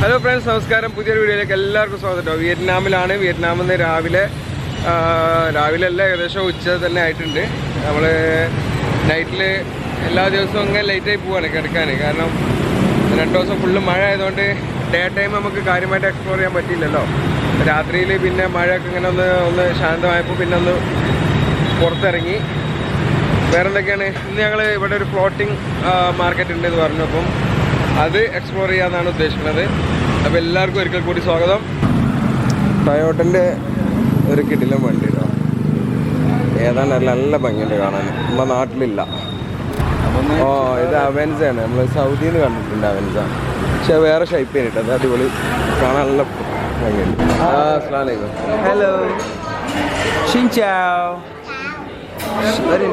Hello friends നമസ്കാരം. പുതിയൊരു വീഡിയോയിലേക്ക് എല്ലാവർക്കും സ്വാഗതം വിയറ്റ്നാമിലാണ്. വിയറ്റ്നാമിൽ നിന്ന് രാവിലെ രാവിലെ അല്ല ഏകദേശം ഉച്ച തന്നെ ആയിട്ടുണ്ട്. നമ്മൾ നൈറ്റിൽ എല്ലാ ദിവസവും അങ്ങനെ ലേറ്റായി പോവാണ് കിടക്കാൻ കാരണം രണ്ട് ദിവസം ഫുള്ള് മഴ ആയതുകൊണ്ട് ഡേ ടൈം നമുക്ക് കാര്യമായിട്ട് എക്സ്പ്ലോർ ചെയ്യാൻ പറ്റിയില്ലല്ലോ. രാത്രിയിൽ പിന്നെ മഴയൊക്കെ ഇങ്ങനെ ഒന്ന് ഒന്ന് ശാന്തമായപ്പോൾ പിന്നെ ഒന്ന് പുറത്തിറങ്ങി. വേറെന്തൊക്കെയാണ്? ഇന്ന് ഞങ്ങൾ ഇവിടെ ഒരു ഫ്ലോട്ടിംഗ് മാർക്കറ്റ് ഉണ്ട് എന്ന് പറഞ്ഞു. അപ്പം അത് എക്സ്പ്ലോർ ചെയ്യാന്നാണ് ഉദ്ദേശിക്കുന്നത്. അപ്പോൾ എല്ലാവർക്കും ഒരിക്കൽ കൂടി സ്വാഗതം. ടയോട്ടന്റെ ഒരു കിടിലം വണ്ടി ഏതാണ്ട് നല്ല ഭംഗിയുണ്ട് കാണാൻ. നമ്മുടെ നാട്ടിലില്ല. ഓ ഇത് അവൻസ ആണ് നമ്മൾ സൗദിയിൽ നിന്ന് കണ്ടിട്ടുണ്ട് അവൻസ. പക്ഷെ വേറെ ഷൈപ്പ് ചെയ്തിട്ട് അത് അടിപൊളി. കാണാൻ നല്ല ഭംഗിയുണ്ട്. ഹലോ അസ്ലാം Very.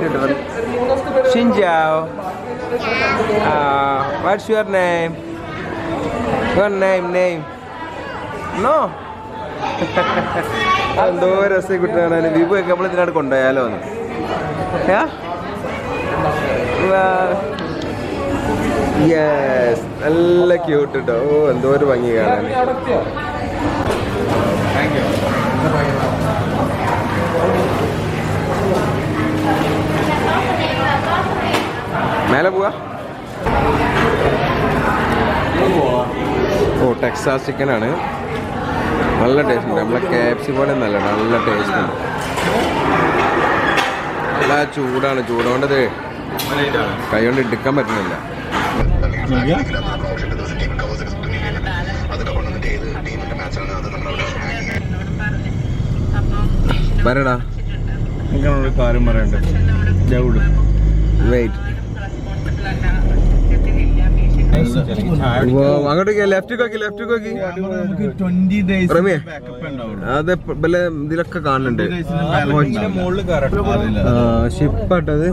Xin. Uh, what's your name? Your name, name. No. എന്തോ രസം കുട്ടി വിപു ഒക്കെ നമ്മൾ ഇതിനോട് കൊണ്ടുപോയാലോ എന്ന് യെസ് നല്ല ക്യൂട്ട് കേട്ടോ ഓ എന്തോ ഒരു ഭംഗി കാണാൻ മേലെ പോവാ. ഓ ടെക്സാസ് ചിക്കൻ ആണ്. നല്ല ടേസ്റ്റ് ഉണ്ട്. നമ്മളെ കെ എഫ് സി പോലെ നല്ല നല്ല ടേസ്റ്റ് ഉണ്ട്. നല്ല ചൂടാണ് ചൂടോണ്ടത് കൈ കൊണ്ട് എടുക്കാൻ പറ്റുന്നില്ല. പറയടാ ഒരു കാര്യം പറയണ്ടേ വെയിറ്റ് അങ്ങോട്ട് ലെഫ്റ്റ് നോക്കി ലെഫ്റ്റ് നോക്കി റമിയെ? അത് വല്ല ഇതിലൊക്കെ കാണുന്നുണ്ട് ഷിപ്പാട്ടത്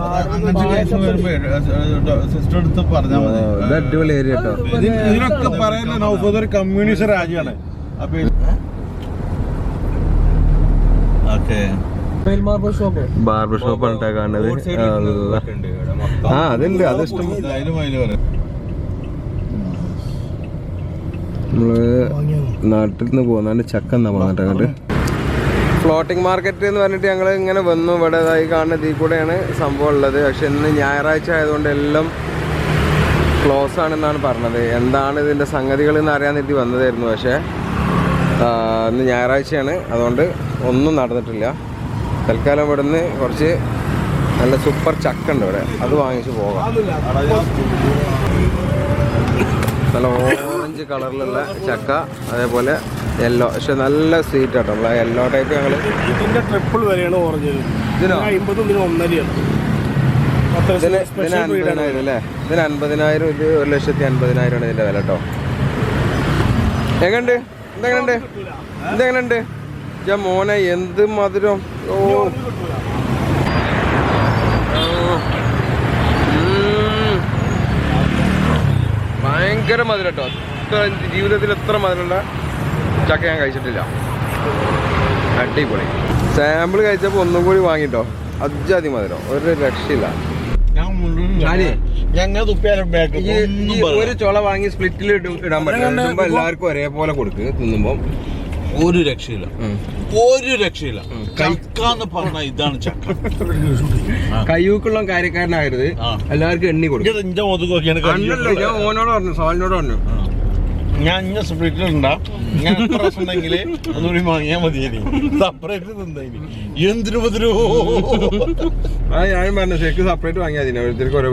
ഇത് അടിപൊളി ഏരിയ കേട്ടോ ഇത് ഇതിനൊക്കെ പറയുന്നത് ഒരു കമ്മ്യൂണിസ്റ്റ് രാജ്യമാണ്. അപ്പൊ ഓക്കെ. ബാർബർ ഷോപ്പ് ആണ് കാണുന്നത്. ആ അതുണ്ട്. അത് ഇഷ്ടം. നമ്മൾ നാട്ടിൽ നിന്ന് പോകുന്നതാണ് ചക്ക എന്നാ പറഞ്ഞിട്ട് അങ്ങോട്ട് ഫ്ലോട്ടിംഗ് മാർക്കറ്റ് എന്ന് പറഞ്ഞിട്ട് ഞങ്ങൾ ഇങ്ങനെ വന്നു. ഇവിടെ ഇതായി കാണുന്ന ഇതിൽ കൂടെയാണ് സംഭവം ഉള്ളത്. പക്ഷെ ഇന്ന് ഞായറാഴ്ച ആയതുകൊണ്ട് എല്ലാം ക്ലോസ് ആണെന്നാണ് പറഞ്ഞത്. എന്താണ് ഇതിന്റെ സംഗതികൾ എന്ന് അറിയാൻ വേണ്ടി വന്നതായിരുന്നു. പക്ഷേ ഇന്ന് ഞായറാഴ്ചയാണ്. അതുകൊണ്ട് ഒന്നും നടന്നിട്ടില്ല. തൽക്കാലം ഇവിടുന്ന് കുറച്ച് നല്ല സൂപ്പർ ചക്ക ഉണ്ട് ഇവിടെ. അത് വാങ്ങിച്ച് പോകാം. നല്ല ഓറഞ്ച് കളറിലുള്ള ചക്ക അതേപോലെ യെല്ലോ പക്ഷെ നല്ല സ്വീറ്റ് ആട്ടോ. നമ്മളെ യെല്ലോ ടൈപ്പ് ഞങ്ങൾ ഇതിന്റെ ട്രിപ്പിൾ വരെയാണ് ഓറഞ്ച് ഇതിനോ? അമ്പതും ഇതിന് ഒന്നരയാണ് അത്ര ഇതിന് ഇതിന് സ്പെഷ്യൽ ബ്രീഡാണ് അൻപതിനായിരം അല്ലേ? ഇതിന് അൻപതിനായിരം ഇത് ഒരു ലക്ഷത്തി അൻപതിനായിരമാണ് ഇതിന്റെ വില കേട്ടോ എങ്ങനുണ്ട്? എന്തെങ്ങനുണ്ട് എന്തെങ്ങനുണ്ട് ഞാൻ മോനെ എന്ത് മധുരം? ഓ. ഭയങ്കര മധുരം കേട്ടോ ഇത്ര ജീവിതത്തിൽ എത്ര മധുരമുള്ള ചക്ക ഞാൻ കഴിച്ചിട്ടില്ല. അടിപൊളി. സാമ്പിൾ കഴിച്ചപ്പോൾ ഒന്നും കൂടി വാങ്ങിട്ടോ. അജാതി മധുരം. ഒരു രക്ഷയില്ല. ഒരു ചുള വാങ്ങി സ്പ്ലിറ്റിൽ ഇടാൻ പറ്റും എല്ലാവർക്കും ഒരേപോലെ കൊടുക്ക് തിന്നുമ്പോ. ഒരു രക്ഷയില്ല. ഒരു രക്ഷയില്ല. കഴിക്കാന്ന് പറഞ്ഞ ഇതാണ് ചക്ക. കയ്യൂക്കുള്ള കാര്യക്കാരനാകരുത്. ആ. എല്ലാവർക്കും എണ്ണി കൊടുക്കും. ഓനോട് പറഞ്ഞു സോളിനോട് പറഞ്ഞു. ഞാൻ ഇന്ന സെപ്പറേറ്റർ ഉണ്ടാ ഞാൻ എത്ര രസം ഉണ്ടെങ്കിൽ ഒന്നുകൂടി വാങ്ങിയാൽ മതി സെപ്പറേറ്റ് തിന്നതിന് എന്തിനു ഉപദ്രവോ ആ ഞാൻ പറഞ്ഞു ശരിക്ക് സെപ്പറേറ്റ് വാങ്ങിയാൽ മതി ഓരോരുത്തർക്ക് ഓരോ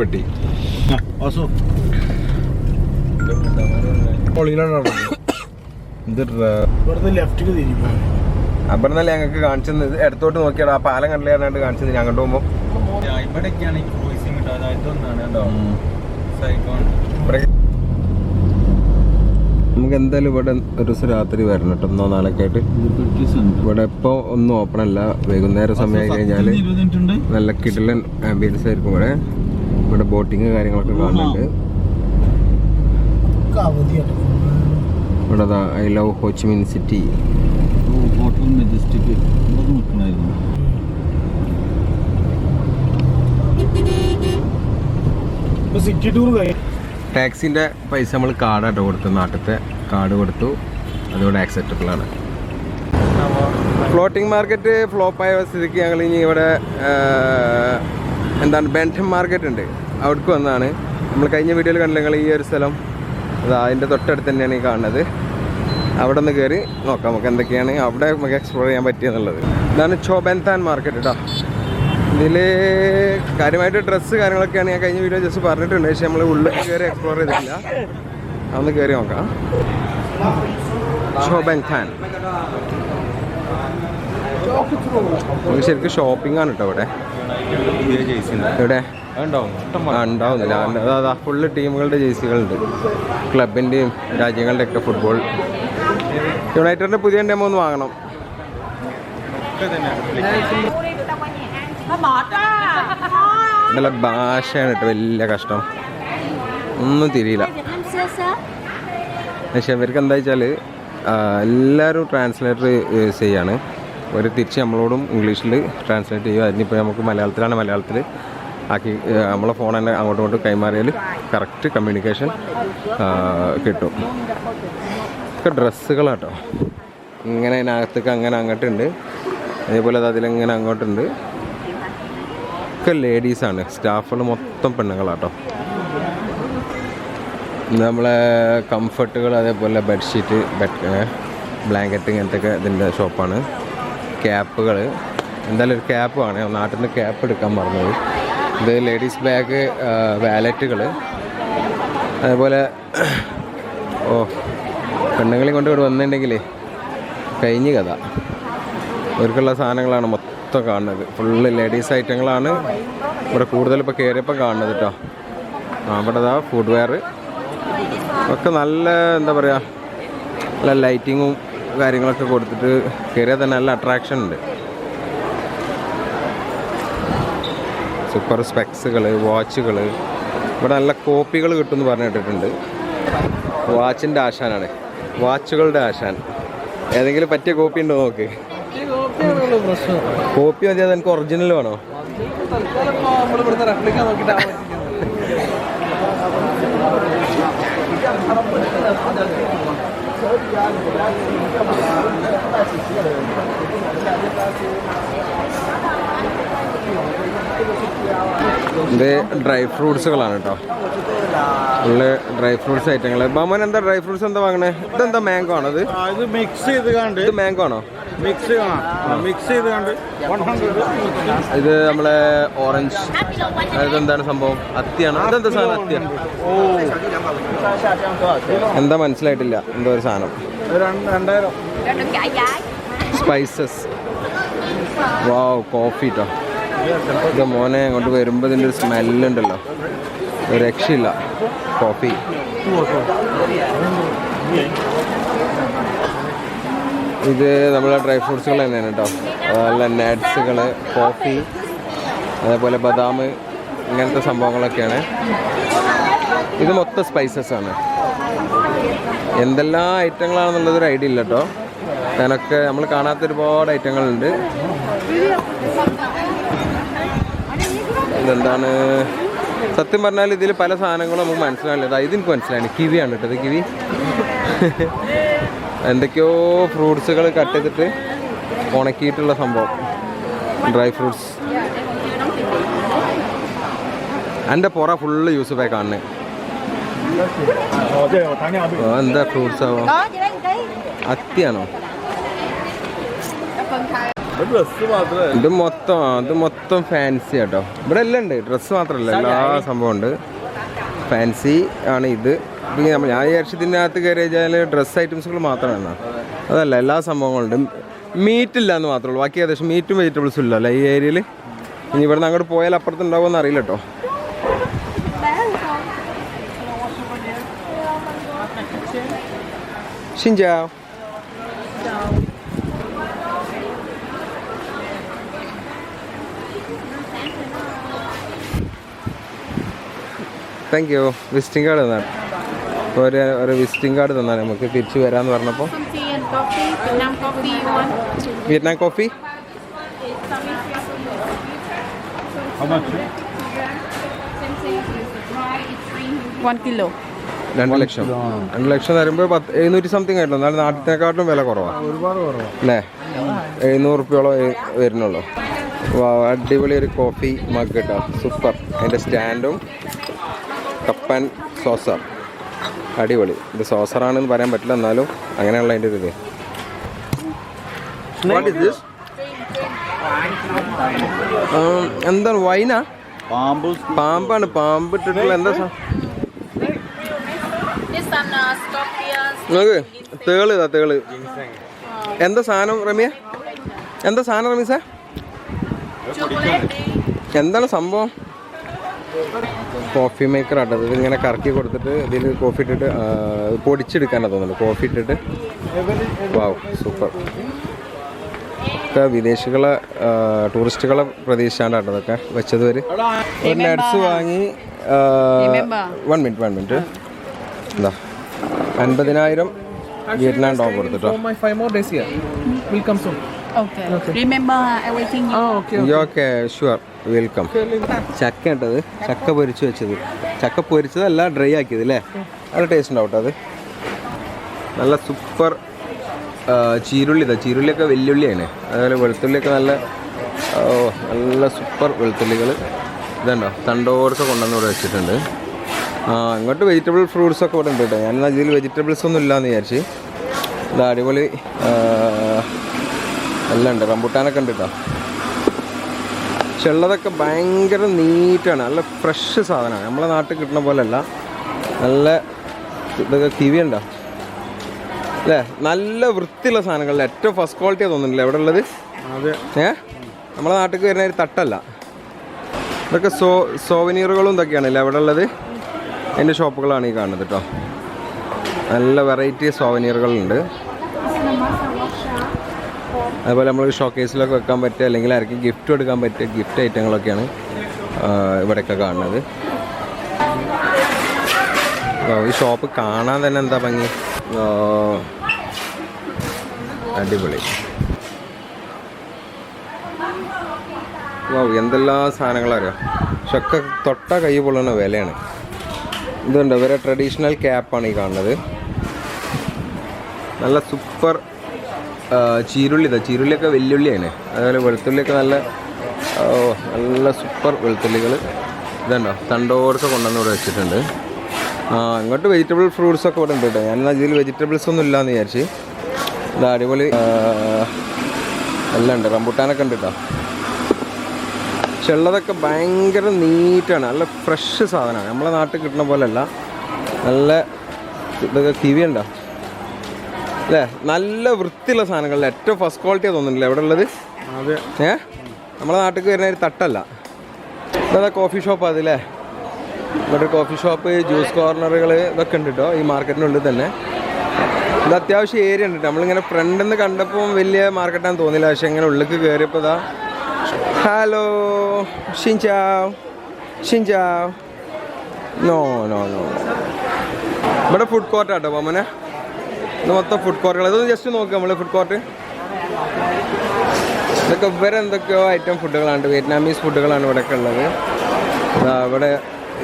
തിരിക്കും അപ്പറന്നല്ലേ ഞങ്ങൾക്ക് കാണിച്ചത്. ഇടത്തോട്ട് നോക്കിയാൽ ആ പാലം കണ്ടില്ല കാണിച്ചത്. ഞാൻ പോകുമ്പോൾ ഇവിടെയൊക്കെയാണ് കേട്ടോ. സൈക്കോൺ ഇവിടെ നമുക്ക് എന്തായാലും ഇവിടെ ഒരു ദിവസം രാത്രി വരണം കേട്ടോ ഒന്നോ നാളൊക്കെ ആയിട്ട്. ഇവിടെ ഇപ്പോൾ ഒന്നും ഓപ്പൺ അല്ല. വൈകുന്നേരം സമയമായി കഴിഞ്ഞാൽ നല്ല കിടിലൻ ആംബിയൻസ് ആയിരിക്കും ഇവിടെ. ഇവിടെ ബോട്ടിങ് കാര്യങ്ങളൊക്കെ കാണുന്നുണ്ട്. ഇവിടെ I love Ho Chi Minh city majestic city tour കഴിഞ്ഞു. ടാക്സിന്റെ പൈസ നമ്മൾ കാർഡായിട്ട് കൊടുത്തു നാട്ടിലത്തെ കാർഡ് കൊടുത്തു. അതുകൊണ്ട് ആക്സെപ്റ്റബിൾ ആണ്. ഫ്ലോട്ടിംഗ് മാർക്കറ്റ് ഫ്ലോപ്പായ സ്ഥിതിക്ക് ഞങ്ങൾ ഇനി ഇവിടെ എന്താണ് ബെൻഡം മാർക്കറ്റ് ഉണ്ട്. അവിടേക്ക് വന്നതാണ്. നമ്മൾ കഴിഞ്ഞ വീഡിയോയിൽ കണ്ടില്ല ഈ ഒരു സ്ഥലം? അത് അതിന്റെ തൊട്ടടുത്ത് തന്നെയാണ് ഈ കാണുന്നത്. അവിടെ നിന്ന് കയറി നോക്കാം നമുക്ക് എന്തൊക്കെയാണ് അവിടെ നമുക്ക് എക്സ്പ്ലോർ ചെയ്യാൻ പറ്റിയെന്നുള്ളത്. ഇതാണ് ചോബെൻതാൻ മാർക്കറ്റ് കേട്ടോ ഇതിൽ കാര്യമായിട്ട് ഡ്രസ്സ് കാര്യങ്ങളൊക്കെയാണ് ഞാൻ കഴിഞ്ഞ വീഡിയോ ജസ്റ്റ് പറഞ്ഞിട്ടുണ്ട്. പക്ഷേ നമ്മൾ ഉള്ളിൽ കയറി എക്സ്പ്ലോർ ചെയ്തിട്ടില്ല. അന്ന് കയറി നോക്കാം. ചോബെൻതാൻ നമുക്ക് ശരിക്കും ഷോപ്പിംഗ് ആണ് കേട്ടോ ഇവിടെ. ഇവിടെ ഉണ്ടാവുന്നില്ല. അതാ, ഫുള്ള് ടീമുകളുടെ ജേഴ്സികളുണ്ട് ക്ലബിന്റെയും രാജ്യങ്ങളുടെ ഒക്കെ ഫുട്ബോൾ യുണൈറ്റഡിന്റെ പുതിയ ഡെമോ ഒന്ന് വാങ്ങണം. നല്ല ഭാഷയാണ് കേട്ടോ വലിയ കഷ്ടം. ഒന്നും തിരിയില്ല. പക്ഷെ അവർക്ക് എന്താ വെച്ചാൽ എല്ലാവരും ട്രാൻസ്ലേറ്റർ യൂസ് ചെയ്യാണ്. അവർ തിരിച്ച് നമ്മളോടും ഇംഗ്ലീഷിൽ ട്രാൻസ്ലേറ്റ് ചെയ്യുക അതിനിപ്പോൾ നമുക്ക് മലയാളത്തിലാണ് മലയാളത്തിൽ ആക്കി നമ്മളെ ഫോൺ തന്നെ അങ്ങോട്ടും ഇങ്ങോട്ടും കൈമാറിയാൽ കറക്റ്റ് കമ്മ്യൂണിക്കേഷൻ കിട്ടും. ഒക്കെ ഡ്രസ്സുകളാട്ടോ. ഇങ്ങനെ അതിനകത്തേക്ക് അങ്ങനെ അങ്ങോട്ടുണ്ട്. അതേപോലെ അത് അതിലിങ്ങനെ അങ്ങോട്ടുണ്ട്. ഒക്കെ ലേഡീസാണ് സ്റ്റാഫുകൾ മൊത്തം പെണ്ണുങ്ങളാട്ടോ. നമ്മളെ കംഫർട്ടുകൾ അതേപോലെ ബെഡ്ഷീറ്റ് ബെഡ് ബ്ലാങ്കറ്റ് ഇങ്ങനത്തെ ഒക്കെ ഇതിന്റെ ഷോപ്പാണ് ക്യാപ്പുകൾ എന്തായാലും ഒരു ക്യാപ്പ് വേണേ. നാട്ടിൽ നിന്ന് ക്യാപ്പ് എടുക്കാൻ പറഞ്ഞത് ഇത് ലേഡീസ് ബാഗ് വാലറ്റുകൾ അതേപോലെ ഓ പെണ്ണുങ്ങളെയും കൊണ്ട് ഇവിടെ വന്നിട്ടുണ്ടെങ്കിലേ കഴിഞ്ഞ കഥ. അവർക്കുള്ള സാധനങ്ങളാണ് മൊത്തം. കാണുന്നത്. ഫുള്ള് ലേഡീസ് ഐറ്റങ്ങളാണ് ഇവിടെ കൂടുതൽ ഇപ്പോൾ കയറിയപ്പോൾ കാണുന്നത് കേട്ടോ അവിടെ ഇതാ ഫുഡ് വെയർ ഒക്കെ നല്ല എന്താ പറയുക നല്ല ലൈറ്റിങ്ങും കാര്യങ്ങളൊക്കെ കൊടുത്തിട്ട് കയറിയാൽ തന്നെ നല്ല അട്രാക്ഷൻ ഉണ്ട്. സൂപ്പർ സ്പെക്സുകൾ വാച്ചുകൾ ഇവിടെ നല്ല കോപ്പികൾ കിട്ടുമെന്ന് പറഞ്ഞു കേട്ടിട്ടുണ്ട് വാച്ചിന്റെ ആശാനാണ്. വാച്ചുകളുടെ ആശാൻ. ഏതെങ്കിലും പറ്റിയ കോപ്പി ഉണ്ടോ നോക്ക്. കോപ്പി മതി അത് എനിക്ക് ഒറിജിനൽ വേണോ? ഇത് ഡ്രൈ ഫ്രൂട്ട്സുകളാണ് കേട്ടോ. ഉള്ള ഡ്രൈ ഫ്രൂട്ട്സ് ഐറ്റങ്ങൾ ബാമൻ എന്താ ഡ്രൈ ഫ്രൂട്ട്സ് എന്താ വാങ്ങണേ? ഇതെന്താ മാംഗോ ആണോ ഇത്? മിക്സ് ചെയ്ത് കണ്ട്. ഇത് മാംഗോ ആണോ? മിക്സ് മിക്സ് ചെയ്ത് കണ്ട്. ഇത് നമ്മളെ ഓറഞ്ച് ഇതെന്താണ് സംഭവം? അത്തിയാണോ. അതെന്താ സാധനം അത്തിയ? ഓ എന്താ മനസ്സിലായിട്ടില്ല. എന്തോ ഒരു സാധനം. സ്പൈസസ് വാ കോഫി കേട്ടോ ഇത് മോനെ അങ്ങോട്ട് വരുമ്പോൾ ഇതിന്റെ ഒരു സ്മെല്ലുണ്ടല്ലോ. ഒരു രക്ഷയില്ല. കോഫി. ഇത് നമ്മളെ ഡ്രൈ ഫ്രൂട്ട്സുകൾ തന്നെയാണ് കേട്ടോ. നല്ല നട്ട്സുകൾ കോഫി അതേപോലെ ബദാം ഇങ്ങനത്തെ സംഭവങ്ങളൊക്കെയാണ്. ഇത് മൊത്തം സ്പൈസസ് ആണ്. എന്തെല്ലാം ഐറ്റങ്ങളാണെന്നുള്ളതൊരു ഐഡിയ ഇല്ല കേട്ടോ. ഞാനൊക്കെ നമ്മൾ കാണാത്ത ഒരുപാട് ഐറ്റങ്ങളുണ്ട്. ഇതെന്താണ്? സത്യം പറഞ്ഞാൽ ഇതിൽ പല സാധനങ്ങളും നമുക്ക് മനസ്സിലാവില്ല. ഇത് എനിക്ക് മനസ്സിലായി. കിവിയാണ് കേട്ടോ. ഇത് കിവി. എന്തൊക്കെയോ ഫ്രൂട്ട്സുകൾ കട്ട് ചെയ്തിട്ട് ഉണക്കിയിട്ടുള്ള സംഭവം. Dry fruits. എന്റെ പുറ ഫുള്ള് യൂസുഫായി കാണുന്നത് എന്താ ഫ്രൂട്ട്സ് ആവോ? അത്തിയാണോ? ഇത് മൊത്തം ഇത് മൊത്തം ഫാൻസി കേട്ടോ ഇവിടെ എല്ലാം ഉണ്ട്. ഡ്രസ്സ് മാത്രമല്ല. എല്ലാ സംഭവം ഉണ്ട് ഫാൻസി ആണ് ഇത്. ഞാൻ വിചാരിച്ചു അകത്ത് കയറി കഴിഞ്ഞാൽ ഡ്രസ്സ് ഐറ്റംസുകൾ മാത്രമാണ് അതല്ല എല്ലാ സംഭവങ്ങളും ഉണ്ട്. മീറ്റ് ഇല്ല എന്ന് മാത്രമേ ഉള്ളൂ. ബാക്കി ഏകദേശം മീറ്റും വെജിറ്റബിൾസും ഇല്ല അല്ലേ ഈ ഏരിയയിൽ ഇനി ഇവിടെ നിന്ന് അങ്ങോട്ട് പോയാൽ അപ്പുറത്ത് ഉണ്ടാവുമെന്ന് അറിയില്ല കേട്ടോ. ഷിൻജാ. താങ്ക് യു വിസിറ്റിംഗ് കാർഡ് തന്നാണ് ഒരു ഒരു വിസിറ്റിംഗ് കാർഡ് തന്നാൽ നമുക്ക് തിരിച്ചു വരാമെന്ന് പറഞ്ഞപ്പോൾ വിയറ്റ്നാം കോഫി രണ്ട് ലക്ഷം. രണ്ട് ലക്ഷം തരുമ്പോൾ പത്ത് എഴുന്നൂറ്റി സംതിങ് ആയിട്ടുള്ളൂ എന്നാലും നാട്ടിനെക്കാട്ടിലും വില കുറവാണ് ഒരുപാട് കുറവാണ് അല്ലേ? എഴുന്നൂറ് റുപ്യോളം വരുന്നുള്ളൂ. അടിപൊളി ഒരു കോഫി മഗ് കേട്ടോ സൂപ്പർ അതിന്റെ സ്റ്റാൻഡും കപ്പ് ആൻഡ് സോസർ അടിപൊളി. ഇത് സോസറാണെന്ന് പറയാൻ പറ്റില്ല എന്നാലും അങ്ങനെയുള്ള അതിന്റെ ഇത്. What is this? എന്താണ് വൈനാ പാമ്പ്. പാമ്പാണ് പാമ്പ് ഇട്ടിട്ടുള്ള എന്താ uh, നോക്ക് തേൾ ഇതാ തേൾ. എന്താ സാധനം റമിയ? എന്താ സാധനം റമീസ. എന്താണ് സംഭവം? കോഫി മേക്കർ ആട്ടത് ഇത് ഇങ്ങനെ കറക്കി കൊടുത്തിട്ട് ഇതിൽ കോഫി ഇട്ടിട്ട് പൊടിച്ചെടുക്കാനാണ് തോന്നുന്നത് കോഫി ഇട്ടിട്ട്. Wow super. ഇതൊക്കെ വിദേശികളെ ടൂറിസ്റ്റുകളെ പ്രതീക്ഷിച്ചാണ്ടാട്ടോ ഇതൊക്കെ വെച്ചത് വരെ ഒരു നട്സ് വാങ്ങി വൺ മിനിറ്റ് വൺ മിനിറ്റ് എന്താ അൻപതിനായിരം വിയറ്റ്നാം ഡോങ് കൊടുത്തിട്ടോ. ഓക്കെ ഷുവർ വെൽക്കം ചക്ക ഇട്ടത് ചക്ക പൊരിച്ച് വെച്ചത്. ചക്ക പൊരിച്ചതല്ല ഡ്രൈ ആക്കിയത് അല്ലേ നല്ല ടേസ്റ്റ് ഉണ്ടാവും അത്? നല്ല സൂപ്പർ ചീരുള്ളി ഇതാ. ചീരുള്ളിയൊക്കെ വെല്ലുള്ളിയാണ്. അതുപോലെ വെളുത്തുള്ളിയൊക്കെ നല്ല നല്ല സൂപ്പർ വെളുത്തുള്ളികൾ ഇതുണ്ടോ? തണ്ടോടൊക്കെ കൊണ്ടുവന്ന് ഇവിടെ വെച്ചിട്ടുണ്ട്. ആ ഇങ്ങോട്ട് വെജിറ്റബിൾ ഫ്രൂട്ട്സ് ഒക്കെ ഇവിടെ ഉണ്ട് കേട്ടോ. ഞാൻ ഇതിൽ വെജിറ്റബിൾസ് ഒന്നും ഇല്ലയെന്ന് വിചാരിച്ച്. ഇത് അടിപൊളി എല്ലാം ഉണ്ട്. റംബുട്ടാനൊക്കെ ഉണ്ട് കേട്ടോ. പക്ഷെ ഉള്ളതൊക്കെ ഭയങ്കര നീറ്റാണ്. നല്ല ഫ്രഷ് സാധനമാണ്. നമ്മളെ നാട്ടിൽ കിട്ടുന്ന പോലെ അല്ല നല്ല ഇതൊക്കെ കിവി ഉണ്ടോ? അല്ലേ? നല്ല വൃത്തിയുള്ള സാധനങ്ങളിൽ ഏറ്റവും ഫസ്റ്റ് ക്വാളിറ്റിയാണ് തോന്നുന്നില്ല എവിടെ ഉള്ളത്? ഏ? നമ്മളെ നാട്ടിൽ വരുന്ന ഒരു തട്ടല്ല. ഇതൊക്കെ സോ സോവനീറുകളും ഇതൊക്കെയാണല്ലേ അവിടെ ഉള്ളത്? അതിന്റെ ഷോപ്പുകളാണ് ഈ കാണുന്നത് കേട്ടോ നല്ല വെറൈറ്റി സോവനീറുകളുണ്ട് അതുപോലെ നമ്മൾ ഷോക്കേസിലൊക്കെ വെക്കാൻ പറ്റുക അല്ലെങ്കിൽ ആർക്കും ഗിഫ്റ്റ് കൊടുക്കാൻ പറ്റിയ ഗിഫ്റ്റ് ഐറ്റങ്ങളൊക്കെയാണ് ഇവിടെയൊക്കെ കാണുന്നത്. ഈ ഷോപ്പ് കാണാൻ തന്നെ എന്താ ഭംഗി? അടിപൊളി. എന്തെല്ലാം സാധനങ്ങളറിയാം പക്ഷെ ഒക്കെ തൊട്ട കൈ പൊള്ളുന്ന വിലയാണ്. ഇതുണ്ട്? ഇവരെ ട്രഡീഷണൽ ക്യാപ്പാണ് ഈ കാണുന്നത്. നല്ല സൂപ്പർ ചീരുള്ളി ഇതാ ചീരുള്ളിയൊക്കെ വെല്ലുള്ളിയാണ്. അതുപോലെ വെളുത്തുള്ളിയൊക്കെ നല്ല നല്ല സൂപ്പർ വെളുത്തുള്ളികൾ ഇതുണ്ടോ? തണ്ടോടൊക്കെ കൊണ്ടുവന്ന് ഇവിടെ വെച്ചിട്ടുണ്ട്. ഇങ്ങോട്ട് വെജിറ്റബിൾ ഫ്രൂട്ട്സ് ഒക്കെ ഇവിടെ ഉണ്ട് കേട്ടോ ഞാൻ ഇതിൽ വെജിറ്റബിൾസ് ഒന്നും ഇല്ലയെന്ന് വിചാരിച്ച്. ഇത് അടിപൊളി എല്ലാം ഉണ്ട്. റംബുട്ടാനൊക്കെ ഉണ്ട് കേട്ടോ പക്ഷെ ഉള്ളതൊക്കെ ഭയങ്കര നീറ്റാണ്. നല്ല ഫ്രഷ് സാധനമാണ്. നമ്മളെ നാട്ടിൽ കിട്ടുന്ന പോലെയല്ല നല്ല ഇതൊക്കെ കിവി ഉണ്ടോ അല്ലേ? നല്ല വൃത്തിയുള്ള സാധനങ്ങളിൽ ഏറ്റവും ഫസ്റ്റ് ക്വാളിറ്റിയാണ് തോന്നുന്നില്ല എവിടെ ഉള്ളത്? ഏ? നമ്മളെ നാട്ടിൽ വരുന്ന ഒരു തട്ടല്ല. ഇതാ കോഫി ഷോപ്പ് അതില്ലേ? ഇവിടെ കോഫി ഷോപ്പ് ജ്യൂസ് കോർണറുകൾ ഇതൊക്കെ ഉണ്ട് കേട്ടോ ഈ മാർക്കറ്റിനുള്ളിൽ തന്നെ. ഇത് അത്യാവശ്യം ഏരിയ ഉണ്ട്. നമ്മളിങ്ങനെ ഫ്രണ്ടിൽ നിന്ന് കണ്ടപ്പോൾ വലിയ മാർക്കറ്റാന്ന് തോന്നില്ല പക്ഷെ ഇങ്ങനെ ഉള്ളിലേക്ക് കയറിയപ്പോൾ ഇതാ. ഹലോ ഷിൻചാവ് ഷിൻചാവ് നോ നോ നോ ഇവിടെ ഫുഡ് കോർട്ടാട്ടോ പോമനെ ഇത് മൊത്തം ഫുഡ് കോർട്ടുകൾ ഇതൊന്ന് ജസ്റ്റ് നോക്കുക നമ്മൾ ഫുഡ് കോർട്ട് ഇതൊക്കെ ഇവരെ എന്തൊക്കെയോ ഐറ്റം ഫുഡുകളാണ് വിയറ്റ്നാമീസ് ഫുഡുകളാണ് ഇവിടെയൊക്കെ ഉള്ളത്. ഇവിടെ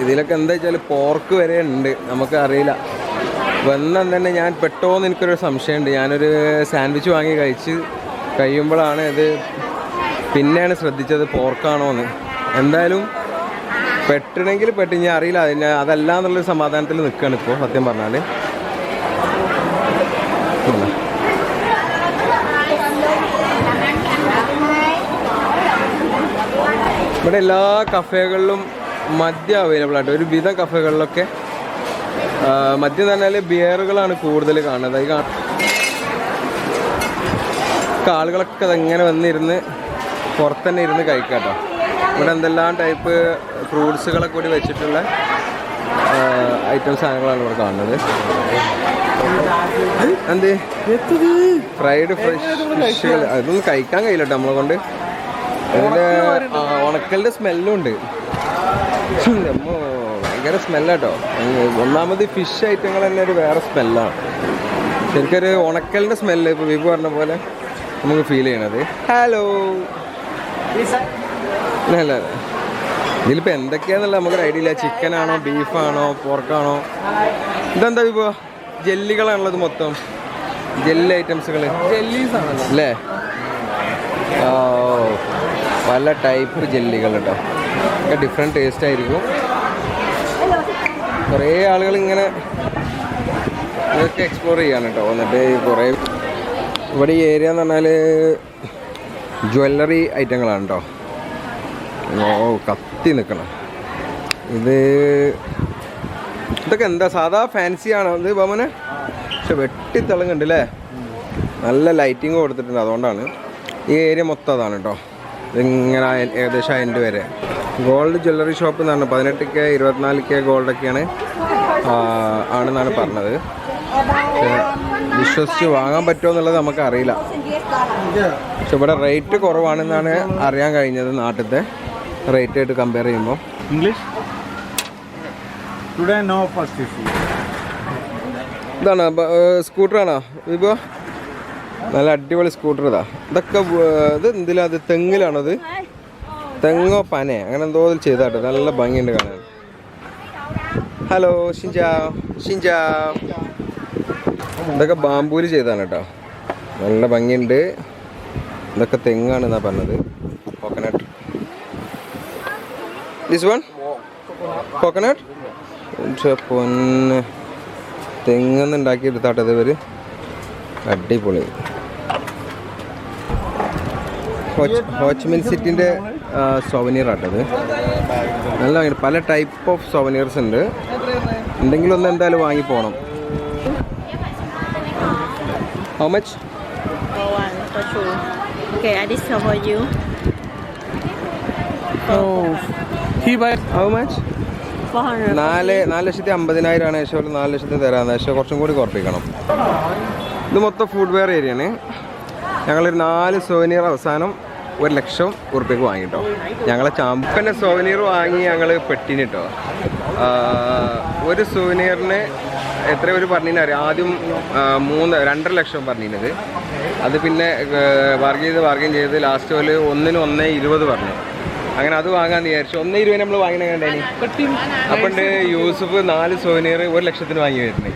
ഇതിലൊക്കെ എന്താ വെച്ചാൽ പോർക്ക് വരെ ഉണ്ട്. നമുക്ക് അറിയില്ല. വന്നാൽ തന്നെ ഞാൻ പെട്ടോന്ന് എനിക്കൊരു സംശയമുണ്ട്. ഞാനൊരു സാൻഡ്വിച്ച് വാങ്ങി കഴിച്ച് കഴിയുമ്പോഴാണ് ഇത് പിന്നെയാണ് ശ്രദ്ധിച്ചത് പോർക്കാണോ എന്ന് എന്തായാലും പെട്ടണെങ്കിൽ പെട്ട് ഞാൻ അറിയില്ല. അതിന് അതല്ല എന്നുള്ളൊരു സമാധാനത്തിൽ നിൽക്കുകയാണ് ഇപ്പോൾ സത്യം പറഞ്ഞാൽ ഇവിടെ എല്ലാ കഫേകളിലും മദ്യം അവൈലബിൾ ആയിട്ട് ഒരു വിധം കഫേകളിലൊക്കെ മദ്യം എന്ന് പറഞ്ഞാൽ ബിയറുകളാണ് കൂടുതൽ കാണുന്നത്. അത് കാണാം ആളുകളൊക്കെ അതങ്ങനെ വന്നിരുന്ന് പുറത്തന്നെ ഇരുന്ന് കഴിക്കാട്ടോ ഇവിടെ എന്തെല്ലാം ടൈപ്പ് ഫ്രൂട്ട്സുകളെ കൂടി വെച്ചിട്ടുള്ള ഐറ്റം സാധനങ്ങളാണ് ഇവിടെ കാണുന്നത്. എന്ത്? ഫ്രൈഡ് ഫ്രഷ് ഫിഷുകൾ അതൊന്നും കഴിക്കാൻ കഴിയില്ല കേട്ടോ നമ്മളെ കൊണ്ട്. ഉണക്കലിന്റെ സ്മെല്ലും ഉണ്ട് ഭയങ്കര സ്മെല്ലാട്ടോ. ഒന്നാമത് ഫിഷ് ഐറ്റങ്ങൾ തന്നെ ഒരു വേറെ സ്മെല്ലാണ്. ശരിക്കൊരു ഉണക്കലിന്റെ സ്മെല്ല് ഇപ്പൊ വിപു പറഞ്ഞ പോലെ നമുക്ക് ഫീൽ ചെയ്യണത്. ഹലോ. അല്ല അല്ല ഇതിലിപ്പോൾ എന്തൊക്കെയാന്നുള്ള നമുക്കൊരു ഐഡിയ ഇല്ല. ചിക്കൻ ആണോ ബീഫാണോ പോർക്കാണോ? ഇതെന്താ ഇപ്പോൾ ജെല്ലികളാണുള്ളത് മൊത്തം. ജെല്ലി ഐറ്റംസുകൾ ജെല്ലീസ് ആണല്ലോ അല്ലേ ഓ. പല ടൈപ്പ് ജെല്ലികൾ കേട്ടോ ഒക്കെ ഡിഫറെന്റ് ടേസ്റ്റ് ആയിരിക്കും. കുറേ ആളുകൾ ഇങ്ങനെ ഇതൊക്കെ എക്സ്പ്ലോർ ചെയ്യാണ് കേട്ടോ വന്നിട്ട് കുറേ ഇവിടെ ഈ ഏരിയ എന്ന് പറഞ്ഞാൽ ജ്വല്ലറി ഐറ്റങ്ങളാണ് കേട്ടോ ഓ കത്തി നിൽക്കണം. ഇത് ഇതൊക്കെ എന്താ സാധാ ഫാൻസി ആണോ? ഇത് ബമന്? പക്ഷെ വെട്ടിത്തിളങ്ങുണ്ട് അല്ലേ നല്ല ലൈറ്റിങ് കൊടുത്തിട്ടുണ്ട്. അതുകൊണ്ടാണ് ഈ ഏരിയ മൊത്തം അതാണ് കേട്ടോ ഇതിങ്ങനെ അയ- ഏകദേശം അതിന്റെ വരെ. ഗോൾഡ് ജ്വല്ലറി ഷോപ്പ് എന്നാണ് പതിനെട്ട് കെ ഇരുപത്തിനാല് കെ ഗോൾഡൊക്കെയാണ് ആണെന്നാണ് പറഞ്ഞത്. വിശ്വസിച്ച് വാങ്ങാൻ പറ്റുമോ എന്നുള്ളത് നമുക്ക് അറിയില്ല. പക്ഷെ ഇവിടെ റേറ്റ് കുറവാണെന്നാണ് അറിയാൻ കഴിഞ്ഞത് നാട്ടിലത്തെ റേറ്റ് ആയിട്ട് കമ്പയർ ചെയ്യുമ്പോൾ. ഇംഗ്ലീഷ്? ടുഡേ നോ ഫസ്റ്റ് ഇതാണ് സ്കൂട്ടറാണോ വിഭോ നല്ല അടിപൊളി സ്കൂട്ടർ ഇതാ. ഇതൊക്കെ ഇത് എന്തിലാ? അത് തെങ്ങിലാണത് തെങ്ങോ പനയോ? അങ്ങനെ എന്തോ ചെയ്താട്ടോ. നല്ല ഭംഗിയുണ്ട് കാണാൻ. ഹലോ ഷിൻജാ. ഷിൻജാ. ഇതൊക്കെ ബാമ്പൂൽ ചെയ്താണ് കേട്ടോ. നല്ല ഭംഗിയുണ്ട്. ഇതൊക്കെ തെങ്ങാണ് എന്നാ പറഞ്ഞത്. കോക്കനട്ട് ദിസ് വൺ കോക്കനട്ട് പൊന്ന്. തെങ്ങെന്ന് ഉണ്ടാക്കി എടുത്താട്ടത് ഇവർ. അടിപൊളി. ഹോച്ച്മിൻ സിറ്റിന്റെ സൊവനീർ ആട്ടത് നല്ല പല ടൈപ്പ് ഓഫ് സൊവനീർസ് ഉണ്ട്. എന്തെങ്കിലും ഒന്ന് എന്തായാലും വാങ്ങി പോകണം ഹൗ മച്ച്. He much 400. നാല് നാല് ലക്ഷത്തി അമ്പതിനായിരം ആണ് ഏകദേശം ഒരു നാല് ലക്ഷത്തി തരാമെന്ന് ഏശോ കുറച്ചും കൂടി കുറപ്പിക്കണം. ഇത് മൊത്തം ഫുഡ് വെയർ ഏരിയയാണ് ഞങ്ങളൊരു നാല് സോവനീർ അവസാനം ഒരു ലക്ഷം ഉറുപ്പിക്ക് വാങ്ങി കേട്ടോ ഞങ്ങളെ ചാമ്പന്റെ സോവനീർ വാങ്ങി ഞങ്ങൾ പെട്ടിന് കേട്ടോ ഒരു സോവനീറിന് എത്ര ഒരു പറഞ്ഞിനറിയാം ആദ്യം മൂന്ന് രണ്ടര ലക്ഷം പറഞ്ഞിരുന്നത് അത് പിന്നെ ബാർഗെയിൻ ചെയ്ത് ബാർഗെയിൻ ചെയ്ത് ലാസ്റ്റ് പോലെ ഒന്നിന് ഒന്നേ ഇരുപത് പറഞ്ഞു. അങ്ങനെ അത് വാങ്ങാന്ന് വിചാരിച്ചു. ഒന്നേ ഇരുപതിന് നമ്മൾ വാങ്ങിന കണ്ടേനി. അപ്പണ്ട് യൂസുഫ് നാല് സോവനീർ ഒരു ലക്ഷത്തിന് വാങ്ങി വരുന്നത്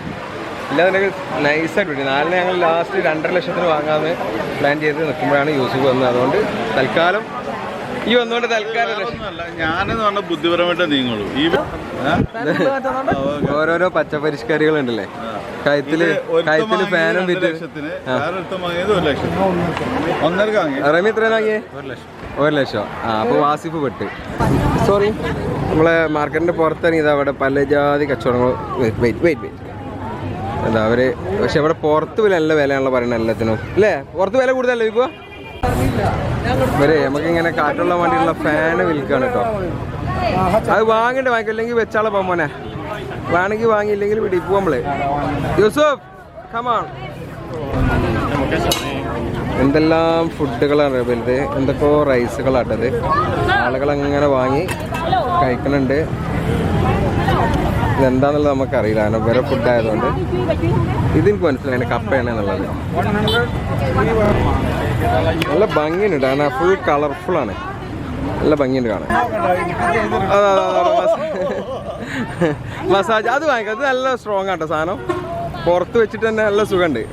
ഇല്ലാതെ നൈസായിട്ട് പറ്റി നാലിന് ഞങ്ങൾ ലാസ്റ്റ് രണ്ടര ലക്ഷത്തിന് വാങ്ങാമെന്ന് പ്ലാൻ ചെയ്ത് നിൽക്കുമ്പോഴാണ് യൂസഫ് വന്നത്. അതുകൊണ്ട് തൽക്കാലം ഈ വന്നുകൊണ്ട് തൽക്കാലം. ഞാനെന്ന് പറഞ്ഞ ബുദ്ധിപരമായിട്ട് നീങ്ങുള്ളൂ. ഈ ഓരോരോ പച്ചപ്പരിഷ്കാരികൾ ഉണ്ടല്ലേ? കയത്തിൽ കയത്തിൽ ഫാനും റമി എത്ര വാങ്ങിയേ? ഒരു ലക്ഷം. ആ അപ്പൊ വാസിഫ് പെട്ട്. സോറി നമ്മളെ മാർക്കറ്റിന്റെ പുറത്തിറങ്ങിയത് അവിടെ പല ജാതി കച്ചവടങ്ങൾ വെയിറ്റ് വെയിറ്റ് വെയിറ്റ് എന്താ അവർ പക്ഷെ ഇവിടെ പുറത്ത് വില നല്ല വിലയാണല്ലോ പറയുന്നത് എല്ലാത്തിനും. അല്ലേ? പുറത്ത് വില കൂടുതലല്ലേ വിൽക്കുക നമുക്ക് ഇങ്ങനെ കാറ്റുള്ള വണ്ടിയുള്ള ഫാന് വിൽക്കാണ് കേട്ടോ. അത് വാങ്ങിട്ട് വാങ്ങിക്കും അല്ലെങ്കിൽ വെച്ചാളെ പോമോനെ വേണമെങ്കിൽ വാങ്ങിയില്ലെങ്കിൽ വിടി പോവുമ്പളേ യൂസുഫ് കമാൺ എന്തെല്ലാം ഫുഡുകളാണ് വലുത്? എന്തൊക്കെയോ റൈസുകളാട്ടത്. ആളുകൾ അങ്ങനെ വാങ്ങി കഴിക്കുന്നുണ്ട് ഇതെന്താന്നുള്ളത് നമുക്കറിയില്ല. കാരണം വേറെ ഫുഡ് ആയതുകൊണ്ട് ഇതെനിക്ക് മനസ്സിലായി കപ്പയാണ് എന്നുള്ളത് നല്ല ഭംഗിയുണ്ട്. കാരണം ഫുൾ കളർഫുൾ ആണ്. നല്ല ഭംഗിയുണ്ട് കാണാൻ. മസാജ് അത് വാങ്ങിക്കാം. അത് നല്ല സ്ട്രോങ് ആട്ടോ സാധനം. പുറത്ത് വെച്ചിട്ട് തന്നെ നല്ല സുഖമുണ്ട്.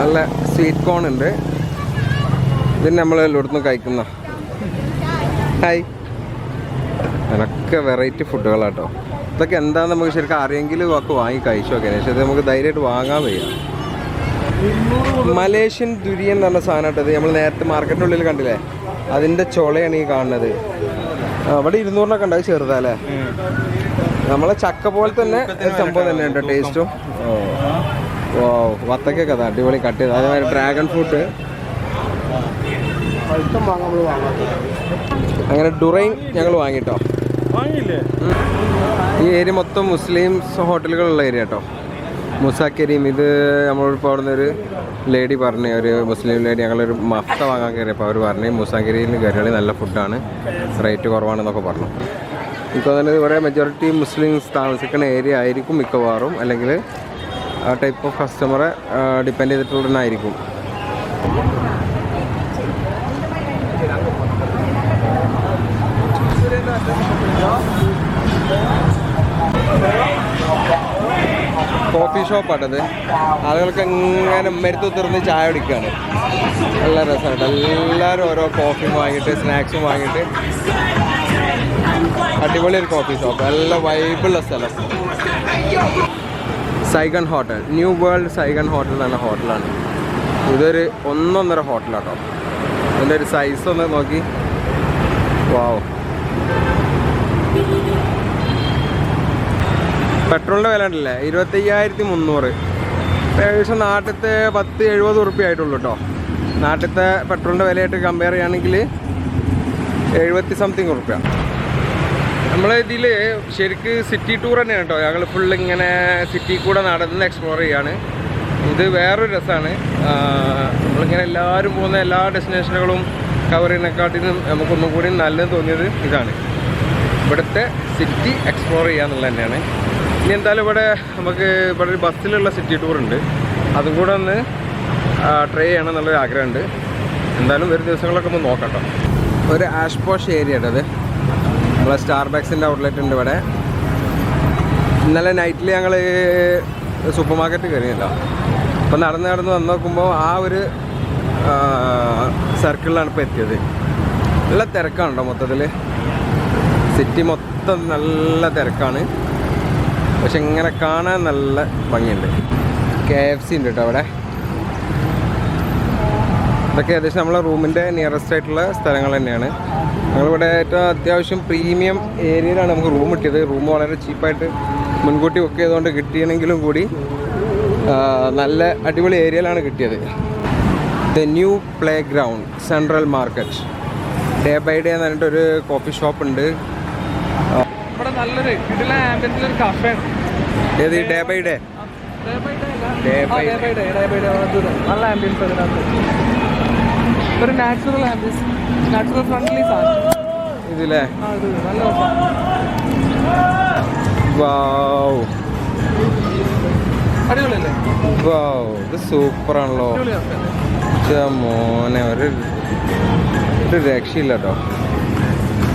നല്ല സ്വീറ്റ് കോൺ ഉണ്ട്. ഇത് നമ്മൾ എല്ലായിടത്തും കഴിക്കുന്ന. ഹായ് അതൊക്കെ വെറൈറ്റി ഫുഡുകളാട്ടോ ഇതൊക്കെ എന്താണെന്ന് നമുക്ക് ശരിക്കും അറിയെങ്കിലും ഒക്കെ വാങ്ങി കഴിച്ചു പക്ഷേ ഇത് നമുക്ക് ധൈര്യമായിട്ട് വാങ്ങാൻ വയ്യ. മലേഷ്യൻ ദുരിയൻ എന്ന് പറഞ്ഞ സാധനം ഇത് നമ്മൾ നേരത്തെ മാർക്കറ്റിനുള്ളിൽ കണ്ടില്ലേ? അതിന്റെ ചുളയാണ് ഈ കാണുന്നത്. അവിടെ ഇരുന്നൂറിനൊക്കെ ഉണ്ടാവും ചെറുതാല്ലേ? നമ്മളെ ചക്ക പോലെ തന്നെ സംഭവം തന്നെ ഉണ്ട് ടേസ്റ്റും ഓ വത്തക്കൊക്കെ അതാ അടിപൊളി കട്ട്. ചെയ്ത് അതേമാതിരി ഡ്രാഗൺ ഫ്രൂട്ട് അങ്ങനെ ഡുറൈൻ ഞങ്ങൾ വാങ്ങിട്ടോ. ഈ ഏരിയ മൊത്തം മുസ്ലിംസ് ഹോട്ടലുകളുള്ള ഏരിയ കേട്ടോ. മുസാക്കരീം ഇത് നമ്മളിപ്പോൾ അവിടെ ഒരു ലേഡി പറഞ്ഞു ഒരു മുസ്ലിം ലേഡി ഞങ്ങളൊരു മഫ്ത വാങ്ങാൻ കയറിയപ്പോൾ അവർ പറഞ്ഞു മുസാക്കരിയിൽ കയറിയാൽ നല്ല ഫുഡാണ് റേറ്റ് കുറവാണെന്നൊക്കെ പറഞ്ഞു. ഇപ്പോൾ തന്നെ ഇവിടെ മെജോറിറ്റി മുസ്ലിംസ് താമസിക്കുന്ന ഏരിയ ആയിരിക്കും മിക്കവാറും അല്ലെങ്കിൽ ആ ടൈപ്പ് ഓഫ് കസ്റ്റമറെ ഡിപ്പെൻഡ് ചെയ്തിട്ടുള്ളതായിരിക്കും ഷോപ്പാട്ടത്. ആളുകൾക്ക് എങ്ങനെ മരുത്ത് തുറന്ന് ചായ കുടിക്കുകയാണ് നല്ല രസമായിട്ട്. എല്ലാവരും ഓരോ കോഫിയും വാങ്ങിയിട്ട് സ്നാക്സും വാങ്ങിയിട്ട്. അടിപൊളി ഒരു കോഫി ഷോപ്പ് നല്ല വൈബുള്ള സ്ഥലം. Saigon hotel. New world Saigon hotel എന്ന ഹോട്ടലാണ്. ഇതൊരു ഒന്നൊന്നര ഹോട്ടലാട്ടോ. അതിന്റെ ഒരു സൈസ് ഒന്ന് നോക്കി. വാവ് പെട്രോളിന്റെ വില ഉണ്ടല്ലേ ഇരുപത്തയ്യായിരത്തി മുന്നൂറ് ഏകദേശം നാട്ടിലത്തെ പത്ത് എഴുപത് ഉറുപ്പ്യ ആയിട്ടുള്ളൂ കേട്ടോ നാട്ടിലത്തെ പെട്രോളിന്റെ വിലയായിട്ട് കമ്പയർ ചെയ്യുകയാണെങ്കിൽ എഴുപത്തി സംതിങ് ഉറുപ്പ്യ. നമ്മൾ ഇതിൽ ശരിക്ക് സിറ്റി ടൂർ തന്നെയാണ് കേട്ടോ ഞങ്ങൾ ഫുൾ ഇങ്ങനെ സിറ്റി കൂടെ നടന്ന് എക്സ്പ്ലോർ ചെയ്യാണ്. ഇത് വേറൊരു രസമാണ് നമ്മളിങ്ങനെ എല്ലാവരും പോകുന്ന എല്ലാ ഡെസ്റ്റിനേഷനുകളും കവർ ചെയ്യുന്നതിനെക്കാട്ടിലും നമുക്കൊന്നും കൂടി നല്ലത് തോന്നിയത് ഇതാണ്. ഇവിടുത്തെ സിറ്റി എക്സ്പ്ലോർ ചെയ്യുക എന്നുള്ളത് തന്നെയാണ്. ഇനി എന്തായാലും ഇവിടെ നമുക്ക് ഇവിടെ ഒരു ബസ്സിലുള്ള സിറ്റി ടൂർ ഉണ്ട്. അതും കൂടെ ഒന്ന് ട്രൈ ചെയ്യണം എന്നുള്ളൊരു ആഗ്രഹമുണ്ട്. എന്തായാലും വരും ദിവസങ്ങളൊക്കെ ഒന്ന് നോക്കട്ടോ ഒരു ആഷ് പോഷ് ഏരിയ ഉണ്ടത് നമ്മളെ സ്റ്റാർബക്സിന്റെ ഔട്ട്ലെറ്റ് ഉണ്ട് ഇവിടെ. ഇന്നലെ നൈറ്റിൽ ഞങ്ങൾ സൂപ്പർ മാർക്കറ്റ് കയറിയല്ലോ അപ്പോൾ നടന്ന് നടന്ന് വന്ന് നോക്കുമ്പോൾ ആ ഒരു സർക്കിളിലാണ് ഇപ്പോൾ എത്തിയത്. നല്ല തിരക്കാണ് കേട്ടോ മൊത്തത്തിൽ സിറ്റി മൊത്തം നല്ല തിരക്കാണ്. പക്ഷെ ഇങ്ങനെ കാണാൻ നല്ല ഭംഗിയുണ്ട്. കെ എഫ് സി ഉണ്ട് കേട്ടോ അവിടെ. ഇതൊക്കെ ഏകദേശം നമ്മളെ റൂമിന്റെ നിയറസ്റ്റ് ആയിട്ടുള്ള സ്ഥലങ്ങൾ തന്നെയാണ്. ഞങ്ങളിവിടെ ഏറ്റവും അത്യാവശ്യം പ്രീമിയം ഏരിയയിലാണ് നമുക്ക് റൂം കിട്ടിയത്. റൂം വളരെ ചീപ്പായിട്ട് മുൻകൂട്ടി ബുക്ക് ചെയ്തുകൊണ്ട് കിട്ടിയെങ്കിലും കൂടി നല്ല അടിപൊളി ഏരിയയിലാണ് കിട്ടിയത്. The new play ground central market day by day എന്ന് പറഞ്ഞിട്ടൊരു കോഫി ഷോപ്പ് ഉണ്ട്. നല്ലൊരു കിടില ആംബിയൻസിൽ ഒരു കഫേ ഏത് ഡേ ബൈ ഡേ നല്ല ആംബിയൻസ് അതിനകത്ത് ഒരു നാച്ചുറൽ ആംബിയൻസ് നാച്ചുറൽ ഫ്രണ്ട്ലി സാധനം. ഇതില്ലേ നല്ല വാവ് അടിപൊളിയല്ലേ? വാവ് ഇത് സൂപ്പറാണല്ലോ അടിപൊളി കഫേ ഛെ, മോനെ ഒരു രക്ഷയില്ലോ കേട്ടോ.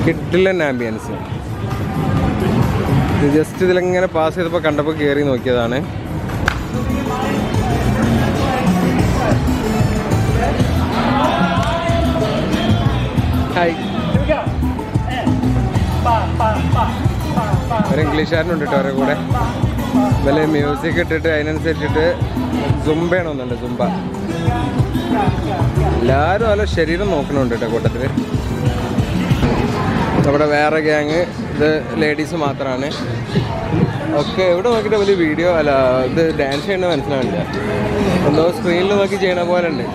കിഡിലൻ ആംബിയൻസ് ജസ്റ്റ് ഇതിലിങ്ങനെ പാസ് ചെയ്തപ്പോൾ കണ്ടപ്പോൾ കയറി നോക്കിയതാണ്. ഒരു ഇംഗ്ലീഷുകാരനുണ്ട് കേട്ടോ അവരുടെ കൂടെ. വല്ല മ്യൂസിക് ഇട്ടിട്ട് അതിനനുസരിച്ചിട്ട് സുംബയാണ് ഒന്നുണ്ട് സുംബ എല്ലാവരും നല്ല ശരീരം നോക്കണുണ്ട് കേട്ടോ കൂട്ടത്തിൽ നമ്മുടെ വേറെ ഗ്യാങ് ഇത് ലേഡീസ് മാത്രമാണ് ഒക്കെ എവിടെ നോക്കിയിട്ട് വലിയ വീഡിയോ അല്ല ഇത് ഡാൻസ് ചെയ്യണ മനസ്സിലാവില്ല എന്തോ സ്ക്രീനിൽ നോക്കി ചെയ്യണ പോലെ ഉണ്ട്